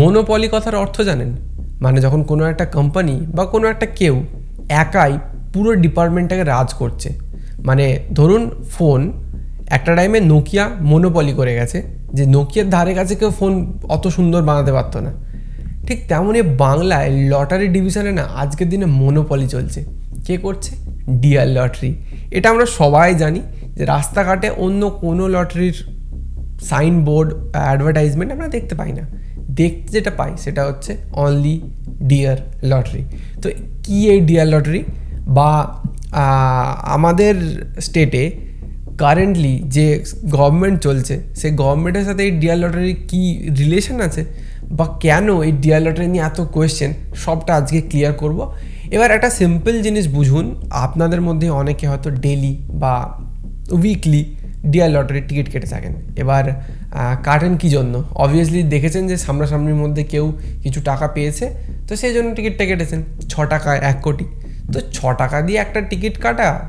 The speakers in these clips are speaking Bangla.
মনোপলি কথার অর্থ জানেন? মানে যখন কোনো একটা কোম্পানি বা কোনো একটা কেউ একাই পুরো ডিপার্টমেন্টটাকে রাজ করছে। মানে ধরুন ফোন একটা টাইমে নোকিয়া মনোপলি করে গেছে, যে নোকিয়ার ধারে কাছে কেউ ফোন অত সুন্দর বানাতে পারতো না। ঠিক তেমনই বাংলায় লটারি ডিভিশনে না আজকের দিনে মনোপলি চলছে। কে করছে? ডিয়ার লটারি এটা আমরা সবাই জানি যে রাস্তাঘাটে অন্য কোনো লটারির সাইনবোর্ড অ্যাডভার্টাইজমেন্ট আমরা দেখতে পাই না। দেখতে যেটা পাই সেটা হচ্ছে অনলি ডিয়ার লটারি তো কী এই ডিয়ার লটারি বা আমাদের স্টেটে কারেন্টলি যে গভর্নমেন্ট চলছে সেই গভর্নমেন্টের সাথে এই ডিয়ার লটারির কী রিলেশন আছে? বা কেন এই ডিয়ার লটারি নিয়ে এত কোয়েশ্চেন সবটা আজকে ক্লিয়ার করব। এবার একটা সিম্পল জিনিস বুঝুন, আপনাদের মধ্যে অনেকে হয়তো ডেলি বা উইকলি ডিয়ার লটারির টিকিট কেটে থাকেন। এবার কাটেন কী জন্য? অবভিয়াসলি দেখেছেন যে সামনাসামনির মধ্যে কেউ কিছু টাকা পেয়েছে, তো সেই জন্য টিকিটটা কেটেছেন। ছ টাকা, এক কোটি। তো ছ টাকা দিয়ে একটা টিকিট কাটা,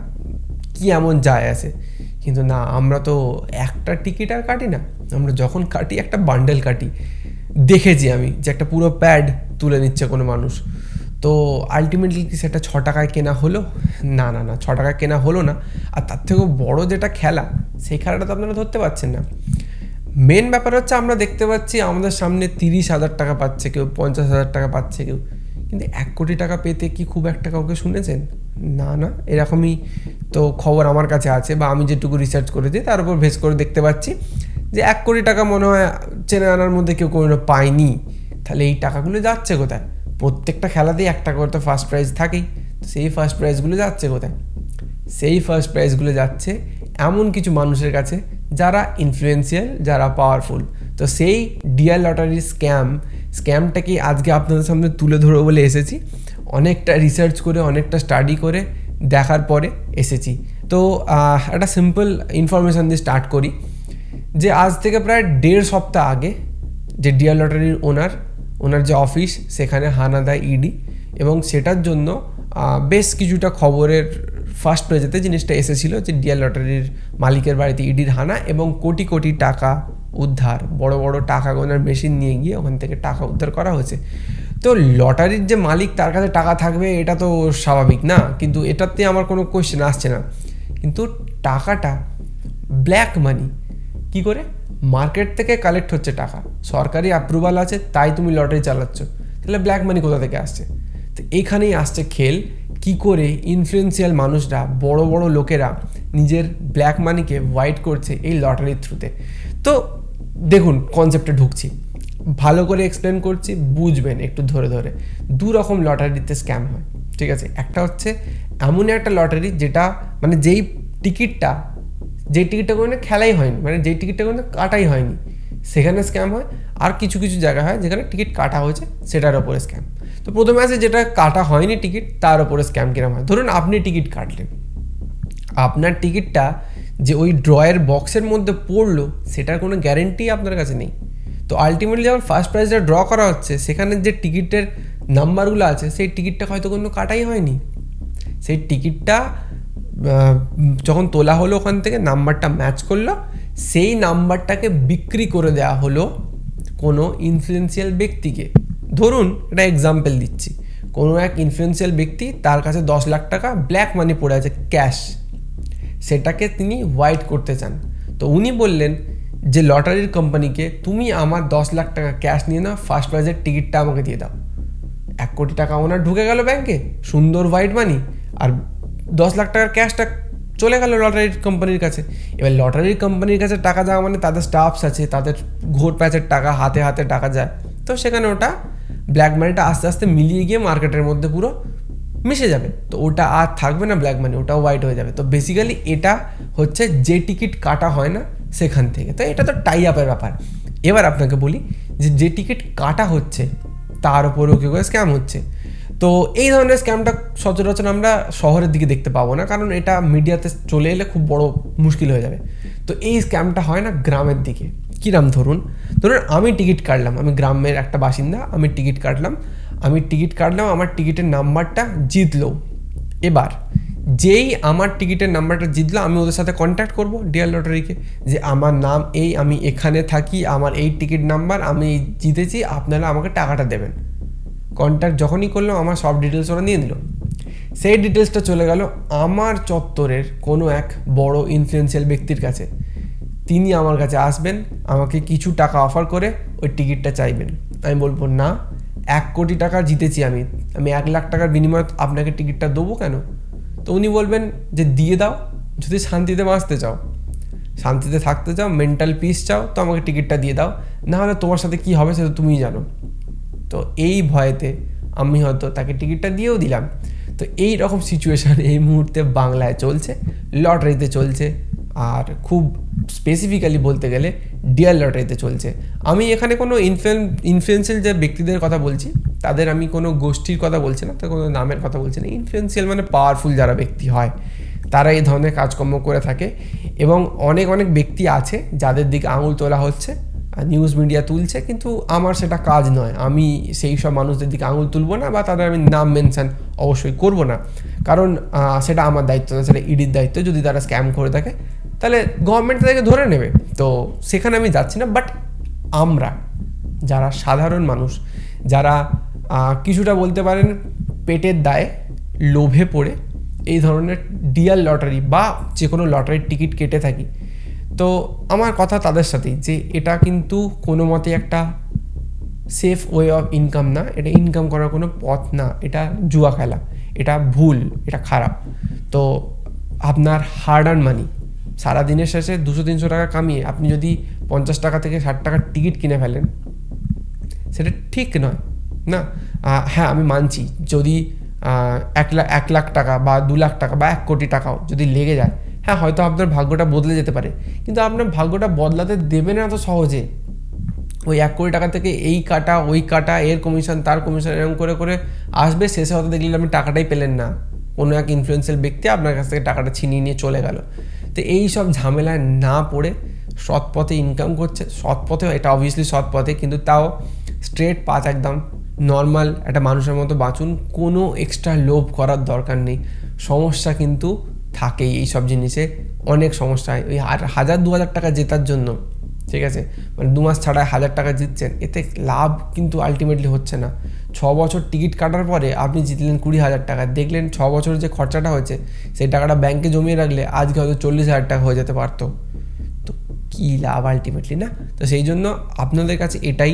কি এমন যায় আছে? কিন্তু না, আমরা তো একটা টিকিট আর কাটি না। আমরা যখন কাটি, একটা বান্ডেল কাটি। দেখেছি আমি যে একটা পুরো প্যাড তুলে নিচ্ছে কোনো মানুষ। তো আলটিমেটলি কি সেটা ছ টাকায় কেনা হলো? না না না, ছ টাকায় কেনা হলো না। আর তার থেকেও বড় যেটা খেলা, সেই খেলাটা তো আপনারা ধরতে পারছেন না। মেন ব্যাপার হচ্ছে আমরা দেখতে পাচ্ছি আমাদের সামনে তিরিশ হাজার টাকা পাচ্ছে কেউ, পঞ্চাশ হাজার টাকা পাচ্ছে কেউ। কিন্তু এক কোটি টাকা পেতে কি খুব একটা কাউকে শুনেছেন? না না, এরকমই তো খবর আমার কাছে আছে বা আমি যেটুকু রিসার্চ করেছি, তার উপর ভেস করে দেখতে পাচ্ছি যে এক কোটি টাকা মনে হয় চেনে আনার মধ্যে কেউ কোনো পায়নি। তাহলে এই টাকাগুলো যাচ্ছে কোথায়? প্রত্যেকটা খেলাতেই একটা করে তো ফার্স্ট প্রাইজ থাকেই। সেই ফার্স্ট প্রাইজগুলো যাচ্ছে কোথায়? সেই ফার্স্ট প্রাইজগুলো যাচ্ছে এমন কিছু মানুষের কাছে যারা ইনফ্লুয়েন্সিয়াল যারা পাওয়ারফুল তো সেই ডিয়ার লটারির স্ক্যাম স্ক্যামটাকে আজকে আপনাদের সামনে তুলে ধরবো বলে এসেছি? অনেকটা রিসার্চ করে, অনেকটা স্টাডি করে দেখার পরে এসেছি। তো একটা সিম্পল ইনফরমেশান দিয়ে স্টার্ট করি। যে আজ থেকে প্রায় দেড় সপ্তাহ আগে যে ডিয়ার লটারির ওনার ওনার যে অফিস, সেখানে হানা দেয় ইডি এবং সেটার জন্য বেশ কিছুটা খবরের ফার্স্ট পেজেতে জিনিসটা এসেছিল যে ডিয়ার লটারির মালিকের বাড়িতে ইডির হানা এবং কোটি কোটি টাকা উদ্ধার, বড় বড় টাকা গোনার মেশিন নিয়ে গিয়ে ওখান থেকে টাকা উদ্ধার করা হয়েছে। তো লটারির যে মালিক, তার কাছে টাকা থাকবে, এটা তো স্বাভাবিক না, কিন্তু এটাতে আমার কোনো কোয়েশ্চেন আসছে না। কিন্তু টাকাটা ব্ল্যাক মানি কি করে? মার্কেট থেকে কালেক্ট হচ্ছে টাকা। সরকারি অ্যাপ্রুভাল আছে, তাই তুমি লটারি চালাচ্ছ। তাহলে ব্ল্যাক মানি কোথা থেকে আসছে? তো এইখানেই আসছে খেল, কি করে ইনফ্লুয়েন্সিয়াল মানুষরা, বড় বড় লোকেরা নিজের ব্ল্যাক মানিকে হোয়াইট করছে এই লটারির থ্রুতে তো দেখুন কনসেপ্টে ঢুকছি। ভালো করে এক্সপ্লেন করছি, বুঝবেন একটু ধরে ধরে। দু রকম লটারিতে স্ক্যাম হয়, ঠিক আছে? একটা হচ্ছে এমন একটা লটারি যেটা মানে যেই টিকিটটা যে টিকিটটা কোনো খেলাই হয়নি। মানে যেই টিকিটটা কোনো কাটাই হয়নি। সেখানে স্ক্যাম হয়। আর কিছু কিছু জায়গা হয় যেখানে টিকিট কাটা হয়েছে, সেটার ওপরে স্ক্যাম তো প্রথমে আছে যেটা কাটা হয়নি টিকিট তার ওপরে স্ক্যাম কিরম হয়। ধরুন আপনি টিকিট কাটলেন। আপনার টিকিটটা যে ওই ড্রয়ের বক্সের মধ্যে পড়ল, সেটার কোনো গ্যারেন্টি আপনার কাছে নেই। তো আলটিমেটলি যখন ফার্স্ট প্রাইজটা ড্র করা হচ্ছে, সেখানে যে টিকিটের নাম্বারগুলো আছে, সেই টিকিটটা হয়তো কোনো কাটাই হয়নি। সেই টিকিটটা যখন তোলা হলো ওখান থেকে, নাম্বারটা ম্যাচ করল, সেই নাম্বারটাকে বিক্রি করে দেওয়া হলো কোনো ইনফ্লুয়েন্সিয়াল ব্যক্তিকে। ধরুন, একটা এক্সাম্পল দিচ্ছি। কোনো এক ইনফ্লুয়েন্সিয়াল ব্যক্তি তার কাছে দশ লাখ টাকা ব্ল্যাক মানি পড়ে আছে ক্যাশ সেটাকে তিনি হোয়াইট করতে চান। তো উনি বললেন যে লটারির কোম্পানিকে তুমি আমার দশ লাখ টাকা ক্যাশ নিয়ে নাও ফার্স্ট প্রাইজের টিকিটটা আমাকে দিয়ে দাও। এক কোটি টাকা ওনার ঢুকে গেল ব্যাংকে সুন্দর হোয়াইট মানি আর দশ লাখ টাকার ক্যাশটা চলে গেল লটারির কোম্পানির কাছে। এবার লটারির কোম্পানির কাছে টাকা যাওয়া মানে তাদের স্টাফস আছে, তাদের ঘোর প্যাচের টাকা, হাতে হাতে টাকা যায়। তো সেখানে ওটা ব্ল্যাক মানিটা আস্তে আস্তে মিলিয়ে গিয়ে মার্কেটের মধ্যে পুরো মিশে যাবে। তো ওটা আর থাকবে না ব্ল্যাক মানি ওটাও হোয়াইট হয়ে যাবে। তো বেসিক্যালি এটা হচ্ছে যে টিকিট কাটা হয় না সেখান থেকে। তো এটা তো টাই আপের ব্যাপার। এবার আপনাকে বলি যে যে টিকিট কাটা হচ্ছে, তার উপরেও কেউ স্ক্যাম হচ্ছে। তো এই ধরনের স্ক্যামটা সচরাচর আমরা শহরের দিকে দেখতে পাবো না, কারণ এটা মিডিয়াতে চলে এলে খুব বড় মুশকিল হয়ে যাবে। তো এই স্ক্যামটা হয় না গ্রামের দিকে। কিরাম ধরুন? ধরুন আমি টিকিট কাটলাম, আমি গ্রামের একটা বাসিন্দা, আমি টিকিট কাটলাম, আমি টিকিট কাটলাম, আমার টিকিটের নাম্বারটা জিতলো। এবার যেই আমার টিকিটের নাম্বারটা জিতলো, আমি ওদের সাথে কন্ট্যাক্ট করব ডিয়ার লটারিকে যে আমার নাম এই, আমি এখানে থাকি, আমার এই টিকিট নাম্বার আমি জিতেছি, আপনারা আমাকে টাকাটা দেবেন। কন্ট্যাক্ট যখনই করলাম আমার সব ডিটেলস ওরা নিয়ে নিল। সেই ডিটেলসটা চলে গেল আমার চত্বরের কোনো এক বড় ইনফ্লুয়েন্সিয়াল ব্যক্তির কাছে। তিনি আমার কাছে আসবেন, আমাকে কিছু টাকা অফার করে ওই টিকিটটা চাইবেন। আমি বলব, না, এক কোটি টাকা জিতেছি আমি। আমি এক লাখ টাকার বিনিময়ে আপনাকে টিকিটটা দেবো কেন? তো উনি বলবেন যে, দিয়ে দাও, যদি শান্তিতে বাঁচতে চাও। শান্তিতে থাকতে চাও মেন্টাল পিস চাও, তো আমাকে টিকিটটা দিয়ে দাও। না হলে তোমার সাথে কী হবে সেটা তুমিই জানো। তো এই ভয়েতে আমি হয়তো তাকে টিকিটটা দিয়েও দিলাম। তো এই রকম সিচুয়েশান এই মুহূর্তে বাংলায় চলছে, লটারিতে চলছে, আর খুব স্পেসিফিক্যালি বলতে গেলে ডিয়ার লটারিতে চলছে। আমি এখানে কোনো ইনফ্লুয়েন ইনফ্লুয়েন্সিয়াল যে ব্যক্তিদের কথা বলছি, তাদের আমি কোনো গোষ্ঠীর কথা বলছি না তার কোনো নামের কথা বলছি না। ইনফ্লুয়েন্সিয়াল মানে পাওয়ারফুল যারা ব্যক্তি হয়, তারা এই ধরনের কাজকর্ম করে থাকে, এবং অনেক অনেক ব্যক্তি আছে যাদের দিকে আঙুল তোলা হচ্ছে। নিউজ মিডিয়া তুলছে, কিন্তু আমার সেটা কাজ নয়। আমি সেই সব মানুষদের দিকে আঙুল তুলবো না বা তাদের আমি নাম মেনশান অবশ্যই করব না। কারণ সেটা আমার দায়িত্ব না সেটা ইডির দায়িত্ব। যদি তারা স্ক্যাম করে থাকে, তাহলে গভর্নমেন্ট তাদেরকে ধরে নেবে। তো সেখানে আমি যাচ্ছি না। বাট আমরা, যারা সাধারণ মানুষ, যারা কিছুটা বলতে পারেন পেটের দায়ে, লোভে পড়ে, এই ধরনের ডিয়ার লটারি বা যে কোনো লটারির টিকিট কেটে থাকি তো আমার কথা তাদের সাথেই যে এটা কিন্তু কোনো মতে একটা সেফ ওয়ে অফ ইনকাম না। এটা ইনকাম করার কোনো পথ না। এটা জুয়া খেলা। এটা ভুল। এটা খারাপ। তো আপনার হার্ড আর্ন মানি সারা দিনের শেষে দুশো, তিনশো টাকা কামিয়ে আপনি যদি পঞ্চাশ টাকা থেকে ষাট টাকার টিকিট কিনে ফেলেন, সেটা ঠিক নয়, না? হ্যাঁ আমি মানছি। যদি এক লাখ এক লাখ টাকা বা দু লাখ টাকা বা এক কোটি টাকাও যদি লেগে যায় হ্যাঁ হয়তো আপনার ভাগ্যটা বদলে যেতে পারে। কিন্তু আপনার ভাগ্যটা বদলাতে দেবে না তো সহজে। ওই এক কোটি টাকা থেকে এই কাটা, ওই কাটা, এর কমিশন তার কমিশন এরকম করে করে আসবে। শেষে হয়তো দেখলেন আপনি টাকাটাই পেলেন না। কোনো এক ইনফ্লুয়েন্সিয়াল ব্যক্তি আপনার কাছ থেকে টাকাটা ছিনিয়ে নিয়ে চলে গেল। তো এই সব ঝামেলায় না পড়ে সৎ পথে ইনকাম করছে। সৎ পথে এটা অবভিয়াসলি সৎ পথে, কিন্তু তাও স্ট্রেট পাঁচ একদম নর্মাল একটা মানুষের মতো বাঁচুন। কোনো এক্সট্রা লোভ করার দরকার নেই। সমস্যা কিন্তু থাকেই এই সব জিনিসে অনেক সমস্যা হয়। ওই হাজার দু হাজার টাকা জেতার জন্য, ঠিক আছে? মানে দু মাস ছাড়া হাজার টাকা জিতছেন, এতে লাভ কিন্তু আলটিমেটলি হচ্ছে না। ছ বছর টিকিট কাটার পরে আপনি জিতলেন কুড়ি হাজার টাকা, দেখলেন ছ বছর যে খরচাটা হয়েছে, সেই টাকাটা ব্যাংকে জমিয়ে রাখলে আজকে হয়তো চল্লিশ হাজার টাকা হয়ে যেতে পারতো। তো কী লাভ আলটিমেটলি না? তো সেই জন্য আপনাদের কাছে এটাই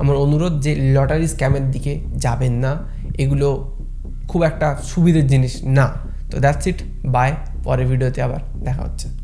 আমার অনুরোধ যে লটারি স্ক্যামের দিকে যাবেন না। এগুলো খুব একটা সুবিধের জিনিস না। তো দ্যাটস ইট বাই পরের ভিডিওতে আবার দেখা হচ্ছে।